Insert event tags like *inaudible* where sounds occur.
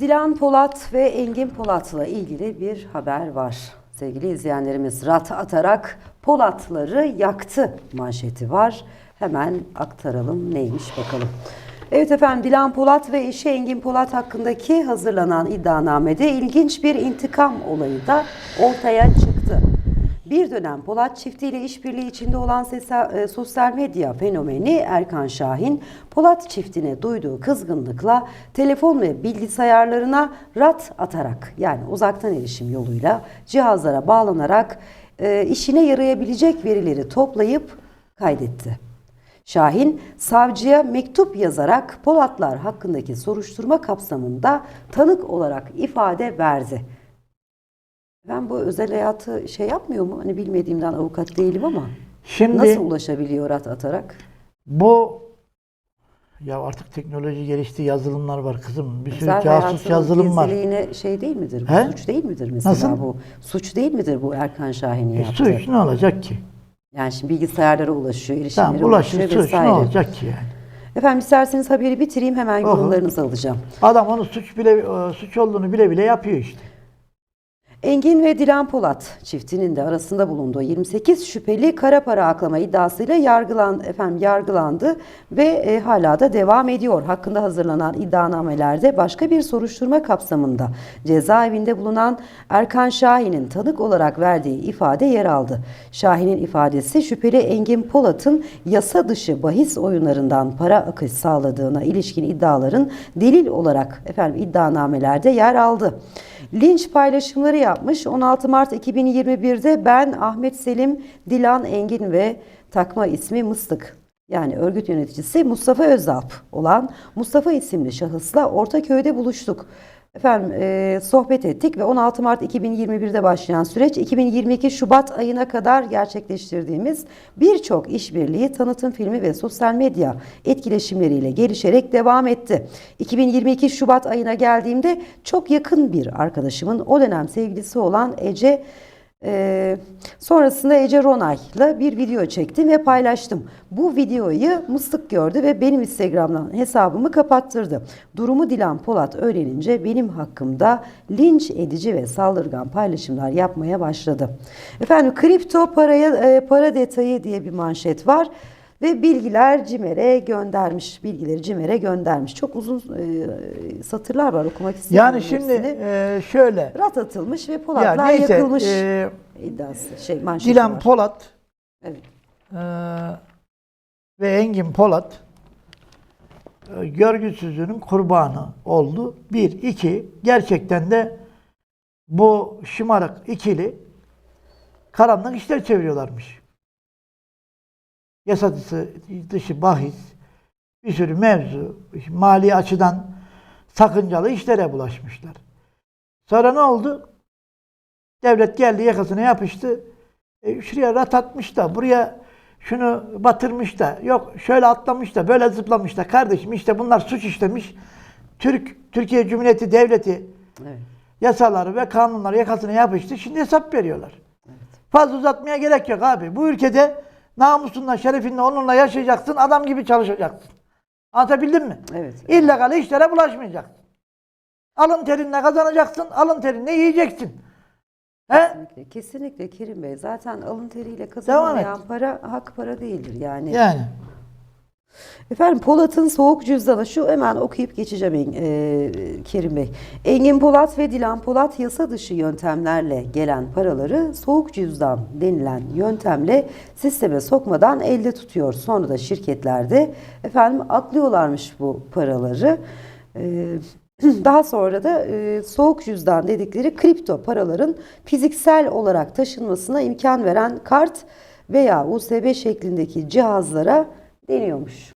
Dilan Polat ve Engin Polat'la ilgili bir haber var. Sevgili izleyenlerimiz rat atarak Polatları yaktı manşeti var. Hemen aktaralım neymiş bakalım. Evet efendim Dilan Polat ve eşi Engin Polat hakkındaki hazırlanan iddianamede ilginç bir intikam olayı da ortaya çıktı. Bir dönem Polat çiftiyle işbirliği içinde olan sesa- e, sosyal medya fenomeni Erkan Şahin, Polat çiftine duyduğu kızgınlıkla telefon ve bilgisayarlarına rat atarak yani uzaktan erişim yoluyla cihazlara bağlanarak e, işine yarayabilecek verileri toplayıp kaydetti. Şahin, savcıya mektup yazarak Polatlar hakkındaki soruşturma kapsamında tanık olarak ifade verdi. Ben bu özel hayatı şey yapmıyor mu? Hani bilmediğimden avukat değilim ama Şimdi nasıl ulaşabiliyor rat atarak? bu ya artık teknoloji gelişti, yazılımlar var kızım. Bir sürü casus yazılım var. şey değil midir? Bu He? suç değil midir mesela Nasıl? bu? Suç değil midir bu Erkan Şahin'in E, yaptığı? suç ne olacak ki? Yani şimdi bilgisayarlara ulaşıyor, erişimlere Tamam ulaşır ulaşıyor suç ne vesaire. olacak ki yani? Efendim isterseniz haberi bitireyim hemen yorumlarınızı alacağım. Adam onu suç bile e, suç olduğunu bile bile yapıyor işte. Engin ve Dilan Polat çiftinin de arasında bulunduğu 28 şüpheli kara para aklama iddiasıyla yargılan, efendim, yargılandı ve e, hala da devam ediyor. Hakkında hazırlanan iddianamelerde başka bir soruşturma kapsamında cezaevinde bulunan Erkan Şahin'in tanık olarak verdiği ifade yer aldı. Şahin'in ifadesi şüpheli Engin Polat'ın yasa dışı bahis oyunlarından para akış sağladığına ilişkin iddiaların delil olarak efendim iddianamelerde yer aldı. Linç paylaşımları yapmış. 16 Mart 2021'de ben Ahmet Selim, Dilan Engin ve takma ismi Mıstık yani örgüt yöneticisi Mustafa Özalp olan Mustafa isimli şahısla Ortaköy'de buluştuk. Efendim e, sohbet ettik ve 16 Mart 2021'de başlayan süreç 2022 Şubat ayına kadar gerçekleştirdiğimiz birçok işbirliği, tanıtım filmi ve sosyal medya etkileşimleriyle gelişerek devam etti. 2022 Şubat ayına geldiğimde çok yakın bir arkadaşımın o dönem sevgilisi olan Ece ee, sonrasında Ece Ronay'la bir video çektim ve paylaştım. Bu videoyu Mıstık gördü ve benim Instagram'dan hesabımı kapattırdı. Durumu Dilan Polat öğrenince benim hakkımda linç edici ve saldırgan paylaşımlar yapmaya başladı. Efendim kripto paraya e, para detayı diye bir manşet var. Ve bilgiler CİMER'e göndermiş. Bilgileri CİMER'e göndermiş. Çok uzun e, satırlar var okumak istemiyorum. Yani şimdi hepsini. e, şöyle Rat atılmış ve ya Polatlar neyse yakılmış e, iddiası şey Dilan var. Polat Evet. e, ve Engin Polat e, görgüsüzlüğünün kurbanı oldu. Bir, iki, gerçekten de bu şımarık ikili karanlık işler çeviriyorlarmış. Yasa dışı, bahis, bir sürü mevzu, mali açıdan sakıncalı işlere bulaşmışlar. Sonra ne oldu? Devlet geldi yakasına yapıştı. E, şuraya rat atmış da, buraya şunu batırmış da, yok şöyle atlamış da, böyle zıplamış da. Kardeşim işte bunlar suç işlemiş. Türk Türkiye Cumhuriyeti Devleti Evet. yasaları ve kanunları yakasına yapıştı. Şimdi hesap veriyorlar. Fazla uzatmaya gerek yok abi. Bu ülkede namusunla, şerefinle, onunla yaşayacaksın. Adam gibi çalışacaksın. Anlatabildim mi? Evet. İllegal işlere bulaşmayacaksın. Alın terinle kazanacaksın, alın terinle yiyeceksin. He? Kesinlikle, kesinlikle Kerim Bey. Zaten alın teriyle kazanılmayan para hak para değildir yani. Yani. Efendim Polat'ın soğuk cüzdanı şu hemen okuyup geçeceğim e, Kerim Bey. Engin Polat ve Dilan Polat yasa dışı yöntemlerle gelen paraları soğuk cüzdan denilen yöntemle sisteme sokmadan elde tutuyor. Sonra da şirketlerde efendim aklıyorlarmış bu paraları. E, *clears throat* daha sonra da e, soğuk cüzdan dedikleri kripto paraların fiziksel olarak taşınmasına imkan veren kart veya USB şeklindeki cihazlara deniyormuş.